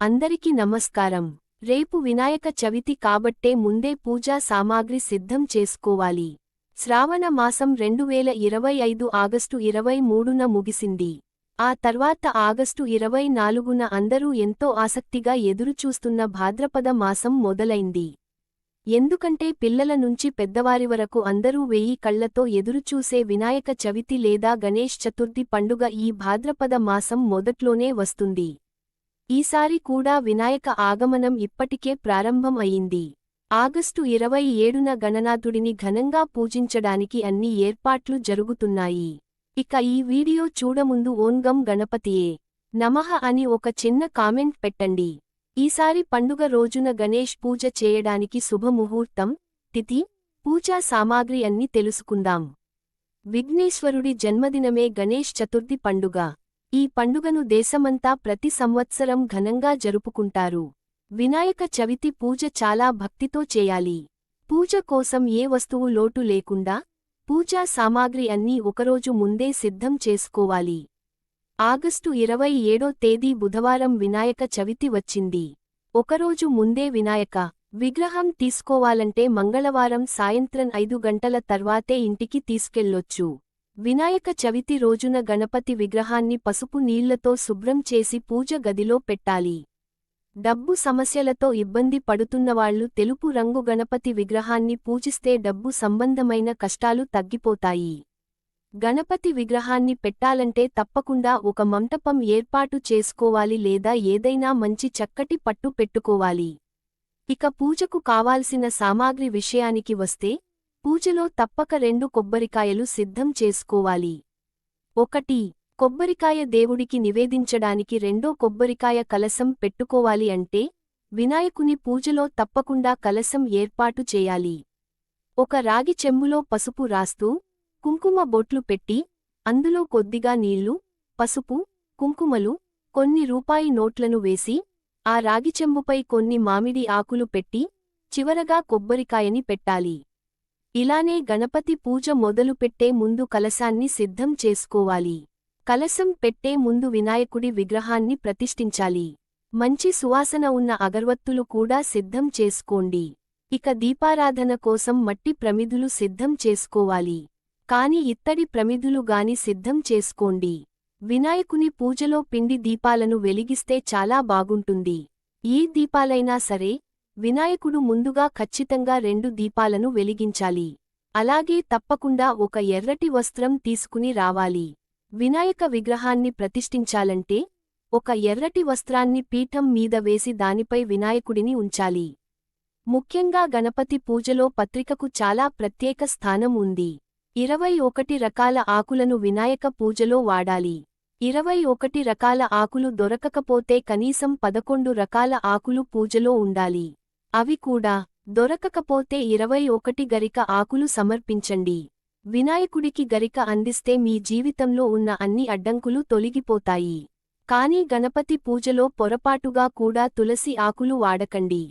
అందరికి నమస్కారం. రేపు వినాయక చవితి కాబట్టే ముందే పూజా సామాగ్రి సిద్ధం చేసుకోవాలి. శ్రావణ మాసం రెండు వేల ఇరవై ఐదు ఆగస్టు ఇరవై మూడున ముగిసింది. ఆ తర్వాత ఆగస్టు ఇరవై నాలుగున అందరూ ఎంతో ఆసక్తిగా ఎదురుచూస్తున్న భాద్రపద మాసం మొదలైంది. ఎందుకంటే పిల్లల నుంచి పెద్దవారి వరకు అందరూ వెయ్యి కళ్ళతో ఎదురుచూసే వినాయక చవితి లేదా గణేష్ చతుర్థి పండుగ ఈ భాద్రపద మాసం మొదట్లోనే వస్తుంది. ఈసారి కూడా వినాయక ఆగమనం ఇప్పటికే ప్రారంభం అయింది. ఆగస్టు ఇరవై ఏడున గణనాథుడిని ఘనంగా పూజించడానికి అన్ని ఏర్పాట్లు జరుగుతున్నాయి. ఇక ఈ వీడియో చూడముందు ఓన్గం గణపతియే. నమః అని ఒక చిన్న కామెంట్ పెట్టండి. ఈసారి పండుగ రోజున గణేష్ పూజ చేయడానికి శుభముహూర్తం తిథి పూజా సామాగ్రి అన్ని తెలుసుకుందాం. విఘ్నేశ్వరుడి జన్మదినమే గణేష్ చతుర్థి పండుగ. ఈ పండుగను దేశమంతా ప్రతి సంవత్సరం ఘనంగా జరుపుకుంటారు. వినాయక చవితి పూజ చాలా భక్తితో చేయాలి. పూజ కోసం ఏ వస్తువు లోటు లేకుండా పూజా సామాగ్రి అన్నీ ఒకరోజు ముందే సిద్ధం చేసుకోవాలి. ఆగస్టు ఇరవై ఏడో తేదీ బుధవారం వినాయక చవితి వచ్చింది. ఒకరోజు ముందే వినాయక విగ్రహం తీసుకోవాలంటే మంగళవారం సాయంత్రం ఐదు గంటల తర్వాతే ఇంటికి తీసుకెళ్ళొచ్చు వినాయక చవితి రోజున గణపతి విగ్రహాన్ని పసుపు నీళ్ళతో శుభ్రం చేసి పూజ గదిలో పెట్టాలి. డబ్బు సమస్యలతో ఇబ్బంది పడుతున్నవాళ్ళు తెలుపు రంగు గణపతి విగ్రహాన్ని పూజిస్తే డబ్బు సంబంధమైన కష్టాలు తగ్గిపోతాయి. గణపతి విగ్రహాన్ని పెట్టాలంటే తప్పకుండా ఒక మంటపం ఏర్పాటు చేసుకోవాలి లేదా ఏదైనా మంచి చక్కటి పట్టు పెట్టుకోవాలి. ఇక పూజకు కావాల్సిన సామాగ్రి విషయానికి వస్తే పూజలో తప్పక రెండు కొబ్బరికాయలు సిద్ధం చేసుకోవాలి. ఒకటి కొబ్బరికాయ దేవుడికి నివేదించడానికి రెండో కొబ్బరికాయ కలసం పెట్టుకోవాలి అంటే వినాయకుని పూజలో తప్పకుండా కలసం ఏర్పాటు చేయాలి. ఒక రాగి చెమ్ములో పసుపు రాస్తూ కుంకుమ బొట్లు పెట్టి అందులో కొద్దిగా నీళ్ళు పసుపు కుంకుమలు కొన్ని రూపాయి నోట్లను వేసి ఆ రాగిచెంబుపై కొన్ని మామిడి ఆకులు పెట్టి చివరగా కొబ్బరికాయని పెట్టాలి. ఇలానే గణపతి పూజ మొదలుపెట్టే ముందు కలశాన్ని సిద్ధం చేసుకోవాలి. కలశం పెట్టే ముందు వినాయకుడి విగ్రహాన్ని ప్రతిష్ఠించాలి. మంచి సువాసన ఉన్న అగర్వత్తులు కూడా సిద్ధం చేసుకోండి. ఇక దీపారాధన కోసం మట్టి ప్రమిదులు సిద్ధం చేసుకోవాలి. కాని ఇత్తడి ప్రమిదులు గాని సిద్ధం చేసుకోండి. వినాయకుని పూజలో పిండి దీపాలను వెలిగిస్తే చాలా బాగుంటుంది. ఏ దీపాలైనా సరే వినాయకుడు ముందుగా ఖచ్చితంగా రెండు దీపాలను వెలిగించాలి. అలాగే తప్పకుండా ఒక ఎర్రటి వస్త్రం తీసుకుని రావాలి. వినాయక విగ్రహాన్ని ప్రతిష్ఠించాలంటే ఒక ఎర్రటి వస్త్రాన్ని పీఠం మీద వేసి దానిపై వినాయకుడిని ఉంచాలి. ముఖ్యంగా గణపతి పూజలో పత్రికకు చాలా ప్రత్యేక స్థానం ఉంది. ఇరవై ఒకటి రకాల ఆకులను వినాయక పూజలో వాడాలి. ఇరవై ఒకటి రకాల ఆకులు దొరకకపోతే కనీసం పదకొండు రకాల ఆకులు పూజలో ఉండాలి. అవి కూడా దొరకకపోతే ఇరవై ఒకటి గరిక ఆకులు సమర్పించండి. వినాయకుడికి గరిక అందిస్తే మీ జీవితంలో ఉన్న అన్ని అడ్డంకులు తొలగిపోతాయి. కానీ గణపతి పూజలో పొరపాటుగా కూడా తులసి ఆకులు వాడకండి.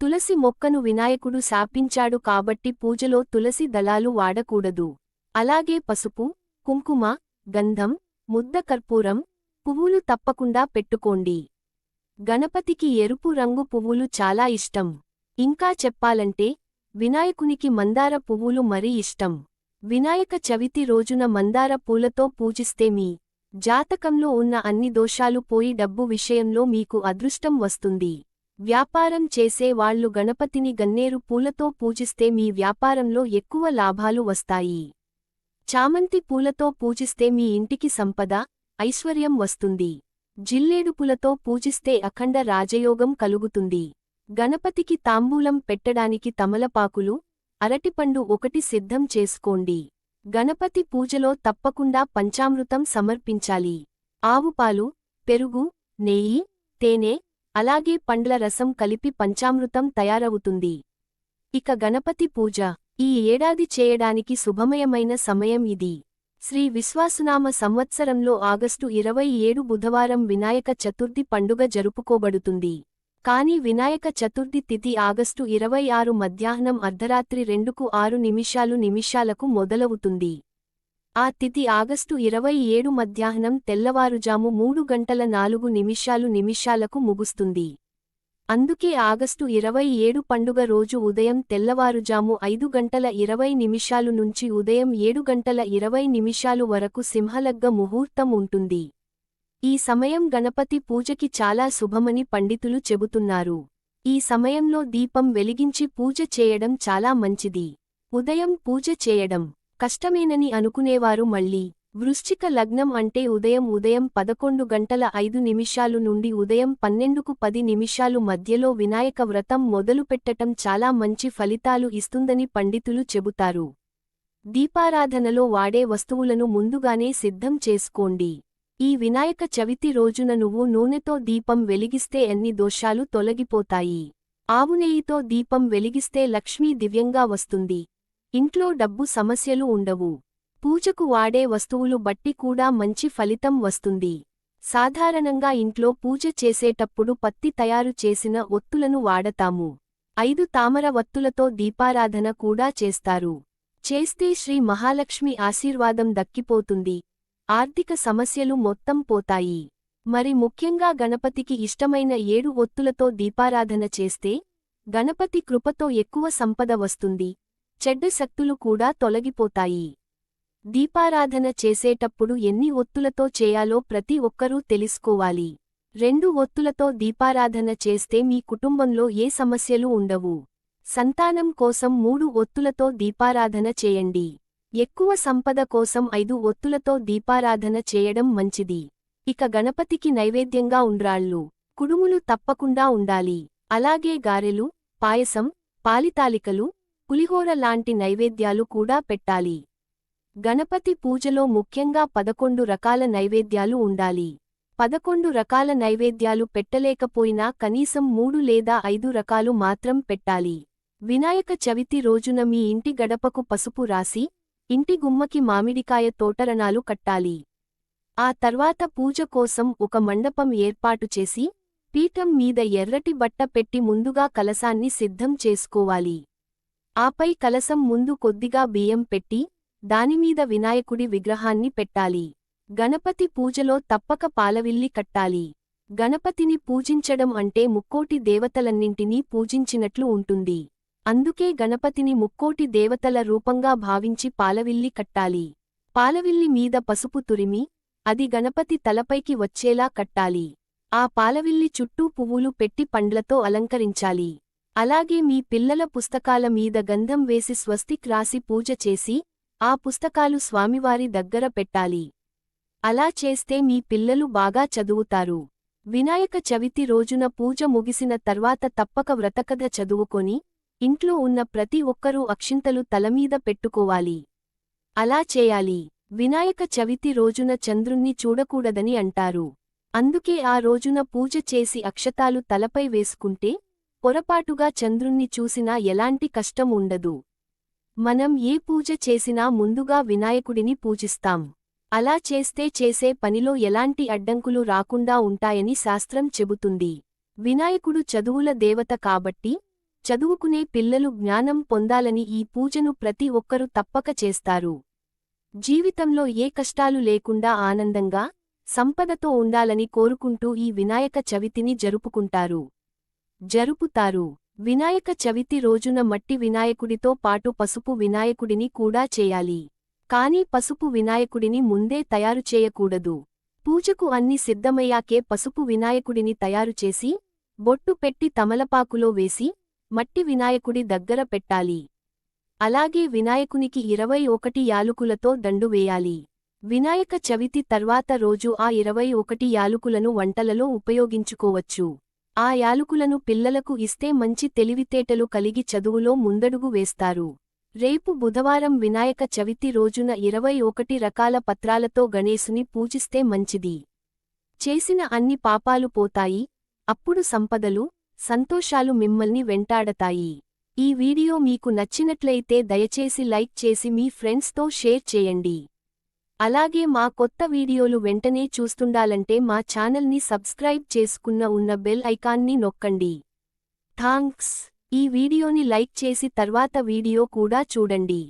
తులసి మొక్కను వినాయకుడు శాపించాడు కాబట్టి పూజలో తులసి దళాలు వాడకూడదు. అలాగే పసుపు కుంకుమ గంధం ముద్ద కర్పూరం పువ్వులు తప్పకుండా పెట్టుకోండి. గణపతికి ఎరుపు రంగు పువ్వులు చాలా ఇష్టం. ఇంకా చెప్పాలంటే వినాయకునికి మందార పువ్వులు మరీ ఇష్టం. వినాయక చవితి రోజున మందార పూలతో పూజిస్తే మీ జాతకంలో ఉన్న అన్ని దోషాలు పోయి డబ్బు విషయంలో మీకు అదృష్టం వస్తుంది. వ్యాపారం చేసే వాళ్ళు గణపతిని గన్నేరు పూలతో పూజిస్తే మీ వ్యాపారంలో ఎక్కువ లాభాలు వస్తాయి. చామంతి పూలతో పూజిస్తే మీ ఇంటికి సంపద ఐశ్వర్యం వస్తుంది. జిల్లేడుపులతో పూజిస్తే అఖండ రాజయోగం కలుగుతుంది. గణపతికి తాంబూలం పెట్టడానికి తమలపాకులు అరటిపండు ఒకటి సిద్ధం చేసుకోండి. గణపతి పూజలో తప్పకుండా పంచామృతం సమర్పించాలి. ఆవుపాలు పెరుగు నెయ్యి తేనె అలాగే పండ్ల రసం కలిపి పంచామృతం తయారవుతుంది. ఇక గణపతి పూజ. ఈ ఏడాది చేయడానికి శుభమయమైన సమయం ఇది. శ్రీ విశ్వాసునామ సంవత్సరంలో ఆగస్టు ఇరవై ఏడు బుధవారం వినాయక చతుర్థి పండుగ జరుపుకోబడుతుంది. కాని వినాయక చతుర్థి తిథి ఆగస్టు ఇరవై ఆరు మధ్యాహ్నం అర్ధరాత్రి రెండుకు ఆరు నిమిషాలు నిమిషాలకు మొదలవుతుంది. ఆ తిథి ఆగస్టు ఇరవై ఏడు మధ్యాహ్నం తెల్లవారుజాము మూడు గంటల నాలుగు నిమిషాలు నిమిషాలకు ముగుస్తుంది. అందుకే ఆగస్టు ఇరవై ఏడు పండుగ రోజు ఉదయం తెల్లవారుజాము ఐదు గంటల ఇరవై నిమిషాలు నుంచి ఉదయం ఏడు గంటల ఇరవై నిమిషాలు వరకు సింహలగ్గ ముహూర్తం ఉంటుంది. ఈ సమయం గణపతి పూజకి చాలా శుభమని పండితులు చెబుతున్నారు. ఈ సమయంలో దీపం వెలిగించి పూజ చేయడం చాలా మంచిది. ఉదయం పూజ చేయడం కష్టమేనని అనుకునేవారు మళ్ళీ వృశ్చిక లగ్నం అంటే ఉదయం ఉదయం పదకొండు గంటల ఐదు నిమిషాలు నుండి ఉదయం పన్నెండుకు పది నిమిషాలు మధ్యలో వినాయక వ్రతం మొదలుపెట్టటం చాలా మంచి ఫలితాలు ఇస్తుందని పండితులు చెబుతారు. దీపారాధనలో వాడే వస్తువులను ముందుగానే సిద్ధం చేసుకోండి. ఈ వినాయక చవితి రోజున నువ్వు నూనెతో దీపం వెలిగిస్తే ఎన్ని దోషాలు తొలగిపోతాయి? ఆవునేయితో దీపం వెలిగిస్తే లక్ష్మీ దివ్యంగా వస్తుంది. ఇంట్లో డబ్బు సమస్యలు ఉండవు. పూజకు వాడే వస్తువులు బట్టి కూడా మంచి ఫలితం వస్తుంది. సాధారణంగా ఇంట్లో పూజ చేసేటప్పుడు పత్తి తయారు చేసిన ఒత్తులను వాడతాము. ఐదు తామర వత్తులతో దీపారాధన కూడా చేస్తారు. చేస్తే శ్రీ మహాలక్ష్మి ఆశీర్వాదం దక్కిపోతుంది. ఆర్థిక సమస్యలు మొత్తం పోతాయి. మరి ముఖ్యంగా గణపతికి ఇష్టమైన ఏడు ఒత్తులతో దీపారాధన చేస్తే గణపతి కృపతో ఎక్కువ సంపద వస్తుంది. చెడ్డ శక్తులు కూడా తొలగిపోతాయి. దీపారాధన చేసేటప్పుడు ఎన్ని ఒత్తులతో చేయాలో ప్రతి ఒక్కరూ తెలుసుకోవాలి. రెండు ఒత్తులతో దీపారాధన చేస్తే మీ కుటుంబంలో ఏ సమస్యలు ఉండవు. సంతానం కోసం మూడు ఒత్తులతో దీపారాధన చేయండి. ఎక్కువ సంపద కోసం ఐదు ఒత్తులతో దీపారాధన చేయడం మంచిది. ఇక గణపతికి నైవేద్యంగా ఉండ్రాళ్ళు. కుడుములు తప్పకుండా ఉండాలి. అలాగే గారెలు పాయసం పాలితాలికలు పులిహోర లాంటి నైవేద్యాలు కూడా పెట్టాలి. గణపతి పూజలో ముఖ్యంగా పదకొండు రకాల నైవేద్యాలు ఉండాలి. పదకొండు రకాల నైవేద్యాలు పెట్టలేకపోయినా కనీసం మూడు లేదా ఐదు రకాలు మాత్రం పెట్టాలి. వినాయక చవితి రోజున మీ ఇంటి గడపకు పసుపు రాసి ఇంటి గుమ్మకి మామిడికాయ తోటరణాలు కట్టాలి. ఆ తర్వాత పూజ కోసం ఒక మండపం ఏర్పాటు చేసి పీఠం మీద ఎర్రటి బట్ట పెట్టి ముందుగా కలసాన్ని సిద్ధం చేసుకోవాలి. ఆపై కలసం ముందు కొద్దిగా బియ్యం పెట్టి దానిమీద వినాయకుడి విగ్రహాన్ని పెట్టాలి. గణపతి పూజలో తప్పక పాలవిల్లి కట్టాలి. గణపతిని పూజించడం అంటే ముక్కోటి దేవతలన్నింటినీ పూజించినట్లు ఉంటుంది. అందుకే గణపతిని ముక్కోటి దేవతల రూపంగా భావించి పాలవిల్లి కట్టాలి. పాలవిల్లి మీద పసుపు తురిమి అది గణపతి తలపైకి వచ్చేలా కట్టాలి. ఆ పాలవిల్లి చుట్టూ పువ్వులు పెట్టి పండ్లతో అలంకరించాలి. అలాగే మీ పిల్లల పుస్తకాల మీద గంధం వేసి స్వస్తిక్ రాసి పూజ చేసి ఆ పుస్తకాలు స్వామివారి దగ్గర పెట్టాలి. అలా చేస్తే మీ పిల్లలు బాగా చదువుతారు. వినాయక చవితి రోజున పూజ ముగిసిన తర్వాత తప్పక వ్రతకథ చదువుకొని ఇంట్లో ఉన్న ప్రతి ఒక్కరూ అక్షింతలు తలమీద పెట్టుకోవాలి. అలా చేయాలి. వినాయక చవితి రోజున చంద్రుణ్ణి చూడకూడదని అంటారు. అందుకే ఆ రోజున పూజ చేసి అక్షతాలు తలపై వేసుకుంటే పొరపాటుగా చంద్రుణ్ణి చూసినా ఎలాంటి కష్టం ఉండదు. మనం ఏ పూజ చేసినా ముందుగా వినాయకుడిని పూజిస్తాం. అలా చేస్తే చేసే పనిలో ఎలాంటి అడ్డంకులు రాకుండా ఉంటాయని శాస్త్రం చెబుతుంది. వినాయకుడు చదువుల దేవత కాబట్టి చదువుకునే పిల్లలు జ్ఞానం పొందాలని ఈ పూజను ప్రతి ఒక్కరూ తప్పక చేస్తారు. జీవితంలో ఏ కష్టాలు లేకుండా ఆనందంగా సంపదతో ఉండాలని కోరుకుంటూ ఈ వినాయక చవితిని జరుపుకుంటారు. జరుపుతారు. వినాయక చవితి రోజున మట్టి వినాయకుడితో పాటు పసుపు వినాయకుడిని కూడా చేయాలి. కాని పసుపు వినాయకుడిని ముందే తయారు చేయకూడదు. పూజకు అన్ని సిద్ధమయ్యాకే పసుపు వినాయకుడిని తయారుచేసి బొట్టు పెట్టి తమలపాకులో వేసి మట్టి వినాయకుడి దగ్గర పెట్టాలి. అలాగే వినాయకునికి ఇరవై ఒకటి యాలుకులతో దండు వేయాలి. వినాయక చవితి తర్వాత రోజు ఆ ఇరవై ఒకటి యాలుకులను వంటలలో ఉపయోగించుకోవచ్చు. ఆ యాలుకులను పిల్లలకు ఇస్తే మంచి తెలివితేటలు కలిగి చదువులో ముందడుగు వేస్తారు. రేపు బుధవారం వినాయక చవితి రోజున ఇరవై ఒకటి రకాల పత్రాలతో గణేశుని పూజిస్తే మంచిది. చేసిన అన్ని పాపాలు పోతాయి. అప్పుడు సంపదలు సంతోషాలు మిమ్మల్ని వెంటాడతాయి. ఈ వీడియో మీకు నచ్చినట్లయితే దయచేసి లైక్ చేసి మీ ఫ్రెండ్స్తో షేర్ చేయండి. అలాగే మా కొత్త వీడియోలు వెంటనే చూస్తుండాలంటే మా ఛానల్ని సబ్స్క్రైబ్ చేసుకున్న ఉన్న బెల్ ఐకాన్ని నొక్కండి. థాంక్స్. ఈ వీడియోని లైక్ చేసి తర్వాత వీడియో కూడా చూడండి.